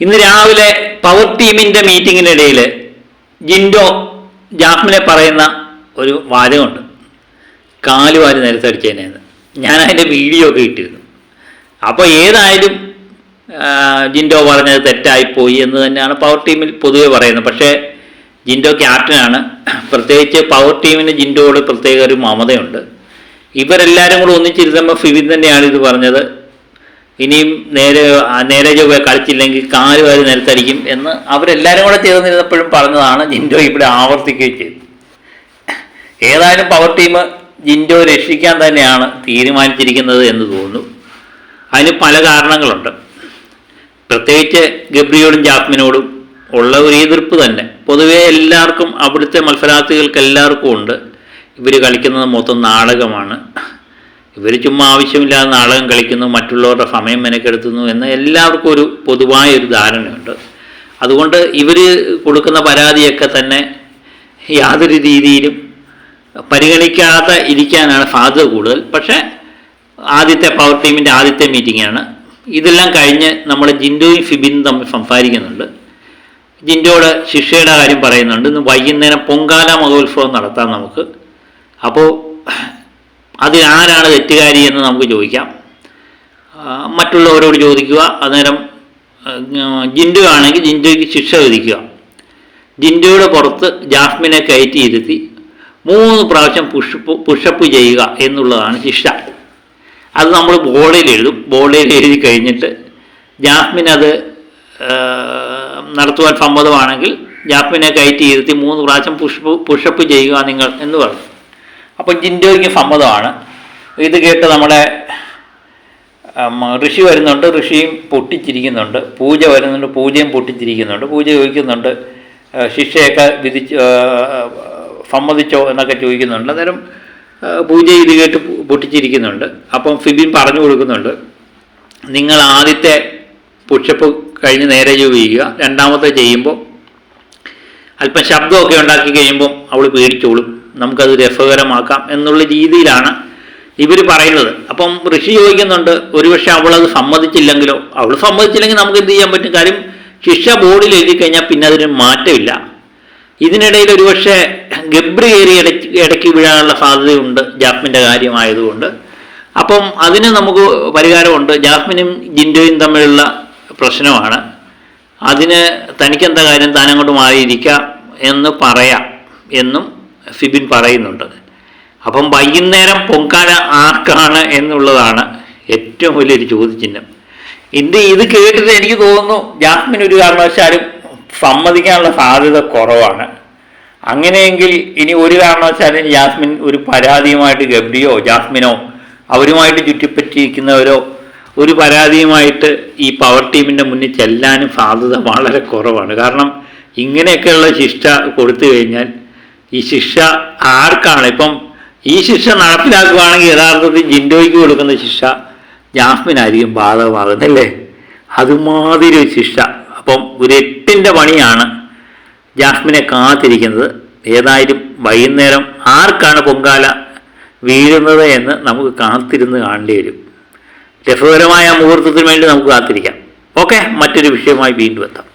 ഇന്ന് രാവിലെ പവർ ടീമിന്റെ മീറ്റിങ്ങിനിടയിൽ ജിൻഡോ ജാഫ്മിനെ പറയുന്ന ഒരു വാചകമുണ്ട്. കാലുവാരി നിരത്തടിച്ചതിനെന്ന് ഞാൻ അതിന്റെ വീഡിയോ ഒക്കെ ഇട്ടിരുന്നു. അപ്പോൾ ഏതായാലും ജിൻഡോ പറഞ്ഞത് തെറ്റായിപ്പോയി എന്ന് തന്നെയാണ് പവർ ടീമിൽ പൊതുവെ പറയുന്നത്. പക്ഷേ ജിൻഡോ ക്യാപ്റ്റനാണ്. പ്രത്യേകിച്ച് പവർ ടീമിന് ജിൻഡോയോട് പ്രത്യേക ഒരു മമതയുണ്ട്. ഇവരെല്ലാവരും കൂടെ ഒന്നിച്ചിരുന്നപ്പോൾ ഫിബിൻ തന്നെയാണ് ഇത് പറഞ്ഞത്. ഇനിയും നേരെ നേരെ ചൊവ്വ കളിച്ചില്ലെങ്കിൽ കാൽ വാരി നിലത്തടിക്കും എന്ന് അവരെല്ലാവരും കൂടെ ചേർന്നിരുന്നപ്പോഴും പറഞ്ഞതാണ് ജിൻഡോ ഇവിടെ ആവർത്തിക്കുകയും ചെയ്തു. ഏതായാലും പവർ ടീം ജിൻഡോ രക്ഷിക്കാൻ തന്നെയാണ് തീരുമാനിച്ചിരിക്കുന്നത് എന്ന് തോന്നുന്നു. അതിന് പല കാരണങ്ങളുണ്ട്. പ്രത്യേകിച്ച് ഗബ്രിയോടും ജാസ്മിനോടും ഉള്ള ഒരു എതിർപ്പ് തന്നെ. പൊതുവേ എല്ലാവർക്കും അവിടുത്തെ മത്സരാർത്ഥികൾക്ക് എല്ലാവർക്കും ഉണ്ട്. ഇവർ കളിക്കുന്നത് മൊത്തം നാടകമാണ്. ഇവർ ചുമ്മാ ആവശ്യമില്ലാതെ നാടകം കളിക്കുന്നു മറ്റുള്ളവരുടെ സമയം മെനക്കെടുത്തുന്നു എന്ന് എല്ലാവർക്കും ഒരു പൊതുവായ ഒരു ധാരണയുണ്ട്. അതുകൊണ്ട് ഇവർ കൊടുക്കുന്ന പരാതിയൊക്കെ തന്നെ യാതൊരു രീതിയിലും പരിഗണിക്കാതെ ഇരിക്കാനാണ് സാധ്യത കൂടുതൽ. പക്ഷേ ആദ്യത്തെ പവർ ടീമിന്റെ ആദ്യത്തെ മീറ്റിംഗാണ് ഇതെല്ലാം കഴിഞ്ഞ് നമ്മൾ ജിൻഡോയും ഫിബിനും തമ്മിൽ സംസാരിക്കുന്നുണ്ട്. ജിൻഡോയുടെ ശിക്ഷയുടെ കാര്യം പറയുന്നുണ്ട്. ഇന്ന് വൈകുന്നേരം പൊങ്കാല മഹോത്സവം നടത്താം നമുക്ക്. അപ്പോൾ അതിൽ ആരാണ് തെറ്റുകാരി എന്ന് നമുക്ക് ചോദിക്കാം. മറ്റുള്ളവരോട് ചോദിക്കുക. അന്നേരം ജിൻഡു ആണെങ്കിൽ ജിൻഡുക്ക് ശിക്ഷ വിധിക്കുക. ജിൻഡുയുടെ പുറത്ത് ജാസ്മിനെ കയറ്റി ഇരുത്തി മൂന്ന് പ്രാവശ്യം പുഷപ്പ് പുഷപ്പ് ചെയ്യുക എന്നുള്ളതാണ് ശിക്ഷ. അത് നമ്മൾ ബോർഡിൽ എഴുതും. ബോർഡിൽ എഴുതി കഴിഞ്ഞിട്ട് ജാസ്മിൻ അത് നടത്തുവാൻ സമ്മതമാണെങ്കിൽ ജാസ്മിനെ കയറ്റി ഇരുത്തി മൂന്ന് പ്രാവശ്യം പുഷപ്പ് പുഷപ്പ് ചെയ്യുക നിങ്ങൾ എന്ന് പറഞ്ഞു. അപ്പോൾ ജിൻഡോയ്ക്ക് സമ്മതമാണ്. ഇത് കേട്ട് നമ്മുടെ ഋഷി വരുന്നുണ്ട് ഋഷിയും പൊട്ടിച്ചിരിക്കുന്നുണ്ട് പൂജ വരുന്നുണ്ട് പൂജയും പൊട്ടിച്ചിരിക്കുന്നുണ്ട് പൂജ ചോദിക്കുന്നുണ്ട് ശിക്ഷയൊക്കെ വിധിച്ച് സമ്മതിച്ചോ എന്നൊക്കെ ചോദിക്കുന്നുണ്ട്. അന്നേരം പൂജ ഇത് കേട്ട് പൊട്ടിച്ചിരിക്കുന്നുണ്ട്. അപ്പം ഫിബിൻ പറഞ്ഞു കൊടുക്കുന്നുണ്ട് നിങ്ങൾ ആദ്യത്തെ പുഷപ്പ് കഴിഞ്ഞ് നേരെ ചോദിക്കുക രണ്ടാമത്തെ ചെയ്യുമ്പോൾ അല്പം ശബ്ദമൊക്കെ ഉണ്ടാക്കി കഴിയുമ്പം അവൾ പേടിച്ചോളും. നമുക്കത് രസകരമാക്കാം എന്നുള്ള രീതിയിലാണ് ഇവർ പറയുന്നത്. അപ്പം ഋഷി ചോദിക്കുന്നുണ്ട് ഒരുപക്ഷെ അവളത് സമ്മതിച്ചില്ലെങ്കിലോ? അവൾ സമ്മതിച്ചില്ലെങ്കിൽ നമുക്ക് എന്ത് ചെയ്യാൻ പറ്റും? കാര്യം ശിക്ഷ ബോർഡിൽ എഴുതി കഴിഞ്ഞാൽ പിന്നെ അതിന് മാറ്റമില്ല. ഇതിനിടയിൽ ഒരുപക്ഷെ ഗബ്രി കയറി ഇടയ്ക്ക് ഇടയ്ക്ക് വീഴാനുള്ള സാധ്യതയുണ്ട് ജാസ്മിന്റെ കാര്യമായതുകൊണ്ട്. അപ്പം അതിന് നമുക്ക് പരിഹാരമുണ്ട്. ജാസ്മിനും ജിൻഡോയും തമ്മിലുള്ള പ്രശ്നമാണ്. അതിന് തനിക്കെന്താ കാര്യം? താനങ്ങോട്ട് മാറിയിരിക്കാം എന്ന് പറയാം എന്നും ഫിബിൻ പറയുന്നുണ്ട്. അപ്പം വൈകുന്നേരം പൊങ്കാല ആർക്കാണ് എന്നുള്ളതാണ് ഏറ്റവും വലിയൊരു ചോദ്യചിഹ്നം. ഇത് ഇത് കേട്ടിട്ട് എനിക്ക് തോന്നുന്നു ജാസ്മിൻ ഒരു കാരണവശാലും സമ്മതിക്കാനുള്ള സാധ്യത കുറവാണ്. അങ്ങനെയെങ്കിൽ ഇനി ഒരു കാരണവശാലും ജാസ്മിൻ ഒരു പരാതിയുമായിട്ട് ഗബ്രിയോ ജാസ്മിനോ അവരുമായിട്ട് ചുറ്റിപ്പറ്റിയിരിക്കുന്നവരോ ഒരു പരാതിയുമായിട്ട് ഈ പവർ ടീമിന്റെ മുന്നിൽ ചെല്ലാനും സാധ്യത വളരെ കുറവാണ്. കാരണം ഇങ്ങനെയൊക്കെയുള്ള ശിക്ഷ കൊടുത്തു കഴിഞ്ഞാൽ ഈ ശിക്ഷ ആർക്കാണ്? ഇപ്പം ഈ ശിക്ഷ നടപ്പിലാക്കുകയാണെങ്കിൽ യഥാർത്ഥത്തിൽ ജിൻഡോയ്ക്ക് കൊടുക്കുന്ന ശിക്ഷ ജാസ്മിനായിരിക്കും ബാധകമാകുന്നല്ലേ അതുമാതിരി ശിക്ഷ. അപ്പം ഒരു എട്ടിന്റെ പണിയാണ് ജാസ്മിനെ കാത്തിരിക്കുന്നത്. ഏതായാലും വൈകുന്നേരം ആർക്കാണ് പൊങ്കാല വീഴുന്നത് എന്ന് നമുക്ക് കാത്തിരുന്ന് കാണേണ്ടി വരും. രസകരമായ മുഹൂർത്തത്തിന് വേണ്ടി നമുക്ക് കാത്തിരിക്കാം. ഓക്കെ മറ്റൊരു വിഷയമായി വീണ്ടും എത്താം.